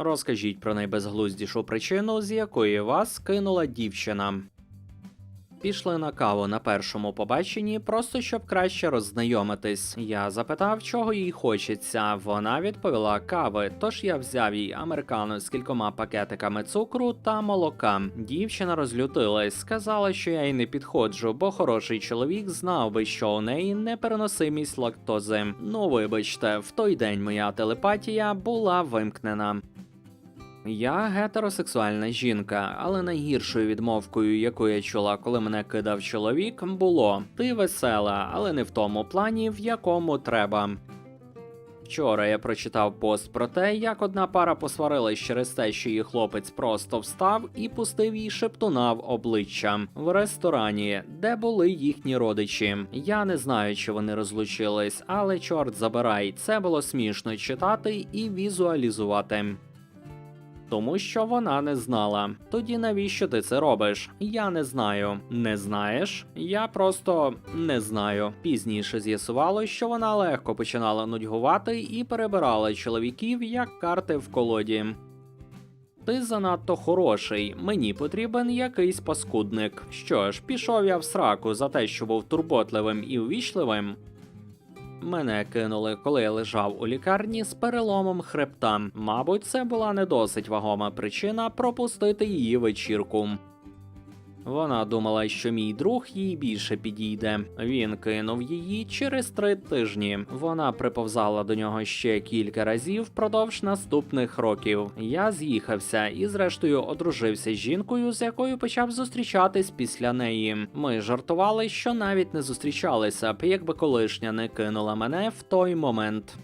Розкажіть про найбезглуздішу причину, з якої вас кинула дівчина. Пішли на каву на першому побаченні, просто щоб краще роззнайомитись. Я запитав, чого їй хочеться. Вона відповіла кави, тож я взяв їй американо з кількома пакетиками цукру та молока. Дівчина розлютилась, сказала, що я їй не підходжу, бо хороший чоловік знав би, що у неї непереносимість лактози. Ну вибачте, в той день моя телепатія була вимкнена. Я гетеросексуальна жінка, але найгіршою відмовкою, яку я чула, коли мене кидав чоловік, було ти весела, але не в тому плані, в якому треба. Вчора я прочитав пост про те, як одна пара посварилась через те, що її хлопець просто встав і пустив їй шептуна в обличчя в ресторані, де були їхні родичі. Я не знаю, чи вони розлучились, але чорт забирай, це було смішно читати і візуалізувати. Тому що вона не знала. Тоді навіщо ти це робиш? Я не знаю. Не знаєш? Я просто не знаю. Пізніше з'ясувало, що вона легко починала нудьгувати і перебирала чоловіків як карти в колоді. Ти занадто хороший, мені потрібен якийсь паскудник. Що ж, пішов я в сраку за те, що був турботливим і увічливим. Мене кинули, коли я лежав у лікарні з переломом хребта. Мабуть, це була не досить вагома причина пропустити її вечірку. Вона думала, що мій друг їй більше підійде. Він кинув її через три тижні. Вона приповзала до нього ще кілька разів впродовж наступних років. Я з'їхався і, зрештою, одружився з жінкою, з якою почав зустрічатись після неї. Ми жартували, що навіть не зустрічалися б, якби колишня не кинула мене в той момент.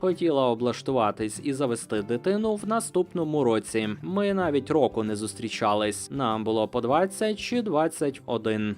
Хотіла облаштуватись і завести дитину в наступному році. Ми навіть року не зустрічались. Нам було по 20 чи 21.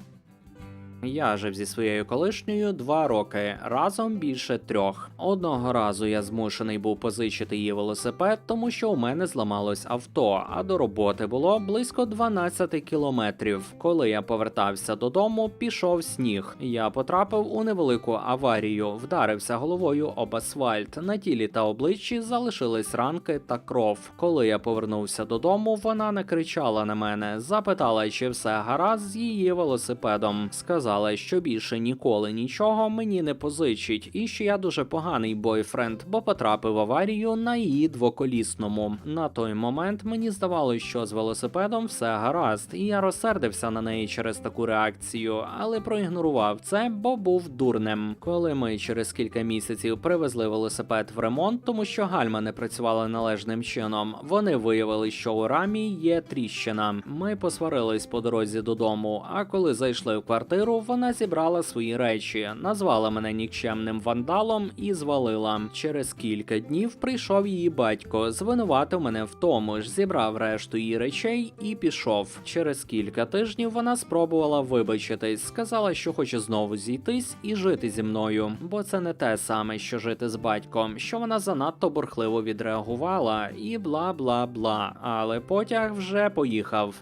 Я жив зі своєю колишньою два роки, разом більше трьох. Одного разу я змушений був позичити її велосипед, тому що у мене зламалось авто, а до роботи було близько 12 кілометрів. Коли я повертався додому, пішов сніг. Я потрапив у невелику аварію, вдарився головою об асфальт. На тілі та обличчі залишились ранки та кров. Коли я повернувся додому, вона не кричала на мене, запитала, чи все гаразд з її велосипедом. Сказала, що більше ніколи нічого мені не позичить, і що я дуже поганий бойфренд, бо потрапив в аварію на її двоколісному. На той момент мені здавалося, що з велосипедом все гаразд, і я розсердився на неї через таку реакцію, але проігнорував це, бо був дурнем. Коли ми через кілька місяців привезли велосипед в ремонт, тому що гальма не працювала належним чином. Вони виявили, що у рамі є тріщина. Ми посварились по дорозі додому. А коли зайшли в квартиру, вона зібрала свої речі, назвала мене нікчемним вандалом і звалила. Через кілька днів прийшов її батько, звинуватив мене в тому ж, зібрав решту її речей і пішов. Через кілька тижнів вона спробувала вибачитись, сказала, що хоче знову зійтись і жити зі мною, бо це не те саме, що жити з батьком, що вона занадто бурхливо відреагувала, і бла бла бла. Але потяг вже поїхав.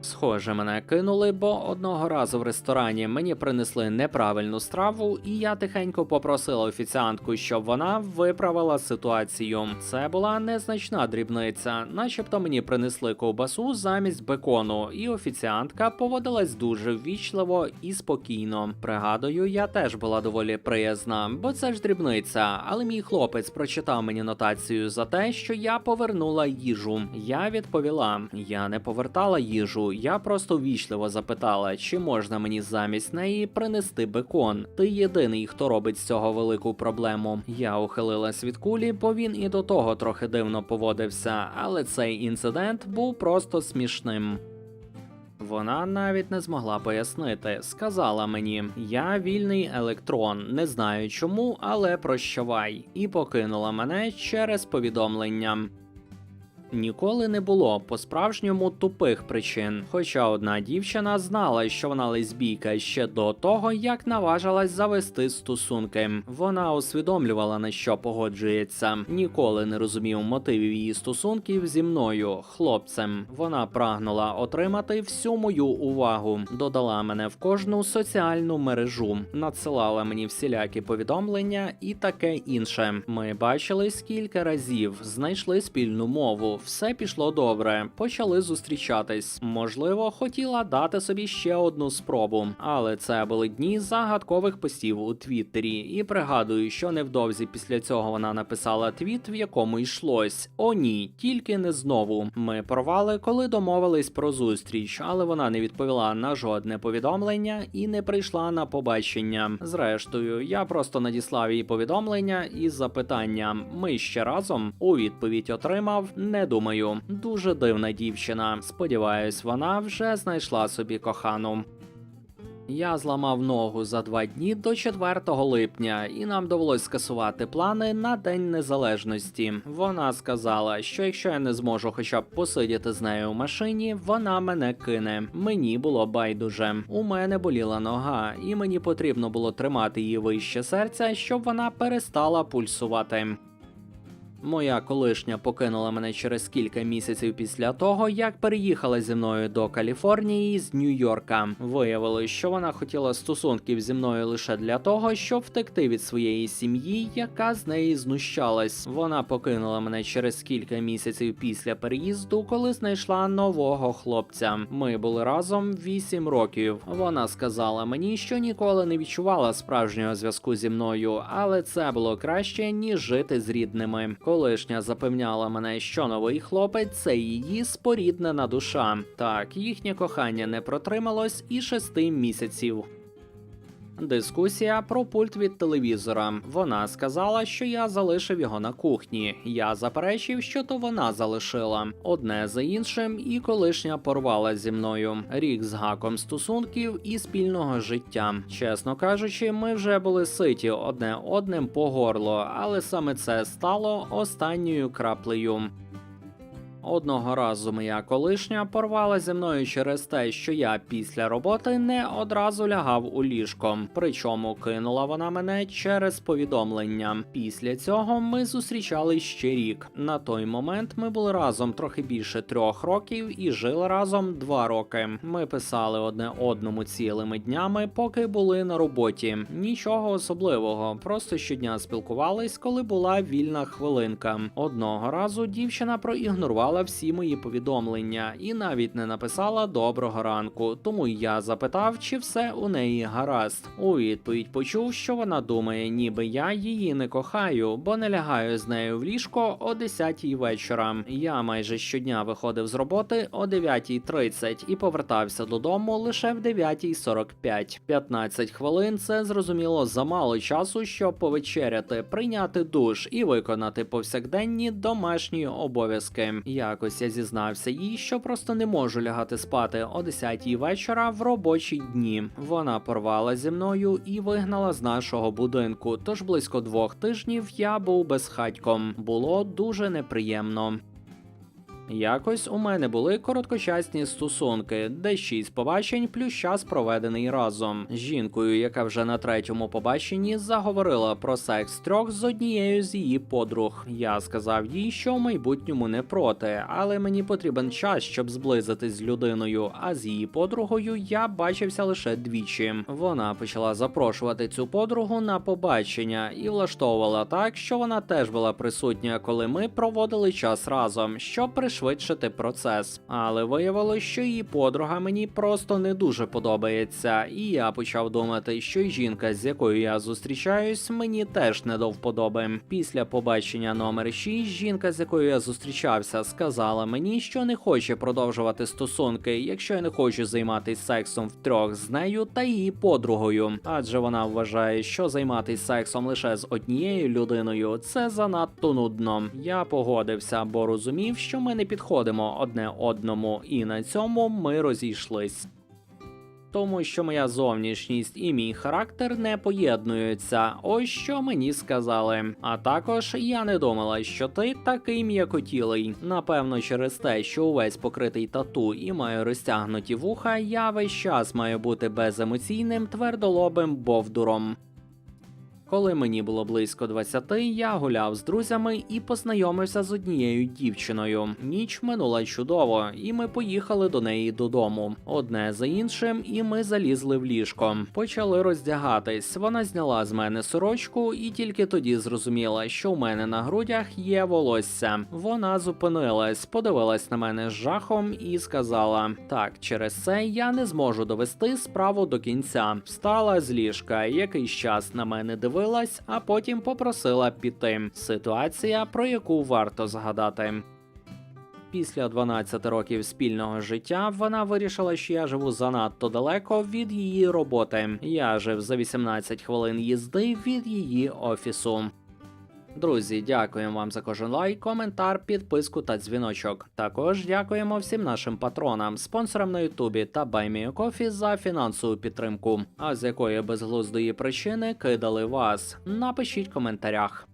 Схоже, мене кинули, бо одного разу в ресторані мені принесли неправильну страву, і я тихенько попросила офіціантку, щоб вона виправила ситуацію. Це була незначна дрібниця, начебто мені принесли ковбасу замість бекону, і офіціантка поводилась дуже ввічливо і спокійно. Пригадую, я теж була доволі приязна, бо це ж дрібниця. Але мій хлопець прочитав мені нотацію за те, що я повернула їжу. Я відповіла: я не повертала їжу. Я просто вічливо запитала, чи можна мені замість неї принести бекон. Ти єдиний, хто робить з цього велику проблему. Я ухилилась від кулі, бо він і до того трохи дивно поводився, але цей інцидент був просто смішним. Вона навіть не змогла пояснити. Сказала мені: я вільний електрон, не знаю чому, але прощавай, і покинула мене через повідомлення. Ніколи не було по-справжньому тупих причин. Хоча одна дівчина знала, що вона лесбійка ще до того, як наважилась завести стосунки. Вона усвідомлювала на що погоджується. Ніколи не розумів мотивів її стосунків зі мною, хлопцем. Вона прагнула отримати всю мою увагу, додала мене в кожну соціальну мережу, надсилала мені всілякі повідомлення і таке інше. Ми бачились кілька разів, знайшли спільну мову. Все пішло добре. Почали зустрічатись. Можливо, хотіла дати собі ще одну спробу, але це були дні загадкових постів у Твіттері. І пригадую, що невдовзі після цього вона написала твіт, в якому йшлось: О, ні, тільки не знову. Ми порвали, коли домовились про зустріч, але вона не відповіла на жодне повідомлення і не прийшла на побачення. Зрештою, я просто надіслав їй повідомлення із запитанням: ми ще разом у відповідь отримав. Не думаю, дуже дивна дівчина. Сподіваюсь, вона вже знайшла собі кохану. Я зламав ногу за два дні до 4 липня, і нам довелось скасувати плани на День Незалежності. Вона сказала, що якщо я не зможу хоча б посидіти з нею в машині, вона мене кине. Мені було байдуже. У мене боліла нога, і мені потрібно було тримати її вище серця, щоб вона перестала пульсувати. Моя колишня покинула мене через кілька місяців після того, як переїхала зі мною до Каліфорнії з Нью-Йорка. Виявилось, що вона хотіла стосунків зі мною лише для того, щоб втекти від своєї сім'ї, яка з неї знущалась. Вона покинула мене через кілька місяців після переїзду, коли знайшла нового хлопця. Ми були разом 8 років. Вона сказала мені, що ніколи не відчувала справжнього зв'язку зі мною, але це було краще ніж жити з рідними. Колишня запевняла мене, що новий хлопець це її споріднена душа. Так, їхнє кохання не протрималось і шести місяців. Дискусія про пульт від телевізора. Вона сказала, що я залишив його на кухні. Я заперечив, що то вона залишила одне за іншим, і колишня порвала зі мною рік з гаком стосунків і спільного життя. Чесно кажучи, ми вже були ситі одне одним по горло, але саме це стало останньою краплею. Одного разу моя колишня порвала зі мною через те, що я після роботи не одразу лягав у ліжко. Причому кинула вона мене через повідомлення. Після цього ми зустрічались ще рік. На той момент ми були разом трохи більше трьох років і жили разом два роки. Ми писали одне одному цілими днями, поки були на роботі. Нічого особливого, просто щодня спілкувались, коли була вільна хвилинка. Одного разу дівчина проігнорувала всі мої повідомлення і навіть не написала доброго ранку. Тому я запитав, чи все у неї гаразд. У відповідь почув, що вона думає, ніби я її не кохаю, бо не лягаю з нею в ліжко о 10 вечора. Я майже щодня виходив з роботи о 9.30 і повертався додому лише в 9.45. 15 хвилин це зрозуміло замало часу, щоб повечеряти, прийняти душ і виконати повсякденні домашні обов'язки. Якось я зізнався їй, що просто не можу лягати спати о 10 вечора в робочі дні. Вона порвала зі мною і вигнала з нашого будинку. Тож близько двох тижнів я був безхатьком. Було дуже неприємно. Якось у мене були короткочасні стосунки, де шість побачень плюс час проведений разом жінкою, яка вже на третьому побаченні заговорила про секс трьох з однією з її подруг. Я сказав їй, що в майбутньому не проти, але мені потрібен час, щоб зблизитись з людиною. А з її подругою я бачився лише двічі. Вона почала запрошувати цю подругу на побачення і влаштовувала так, що вона теж була присутня, коли ми проводили час разом, щоб пришвидшити процес. Але виявилось, що її подруга мені просто не дуже подобається, і я почав думати, що й жінка, з якою я зустрічаюсь, мені теж не до вподоби. Після побачення номер 6 жінка, з якою я зустрічався, сказала мені, що не хоче продовжувати стосунки, якщо я не хочу займатися сексом втрьох з нею та її подругою, адже вона вважає, що займатися сексом лише з однією людиною це занадто нудно. Я погодився, бо розумів, що ми не підходимо одне одному, і на цьому ми розійшлись. Тому що моя зовнішність і мій характер не поєднуються. Ось що мені сказали. А також я не думала, що ти такий м'якотілий. Напевно, через те, що увесь покритий тату і маю розтягнуті вуха, я весь час маю бути беземоційним твердолобим бовдуром. Коли мені було близько 20, я гуляв з друзями і познайомився з однією дівчиною. Ніч минула чудово, і ми поїхали до неї додому. Одне за іншим, і ми залізли в ліжко. Почали роздягатись. Вона зняла з мене сорочку, і тільки тоді зрозуміла, що в мене на грудях є волосся. Вона зупинилась, подивилась на мене з жахом і сказала: Так, через це я не зможу довести справу до кінця. Встала з ліжка, якийсь час на мене дивилась, а потім попросила піти. Ситуація, про яку варто згадати. Після 12 років спільного життя вона вирішила, що я живу занадто далеко від її роботи. Я жив за 18 хвилин їзди від її офісу. Друзі, дякуємо вам за кожен лайк, коментар, підписку та дзвіночок. Також дякуємо всім нашим патронам, спонсорам на Ютубі та BuyMeACoffee за фінансову підтримку. А з якої безглуздої причини кидали вас? Напишіть в коментарях.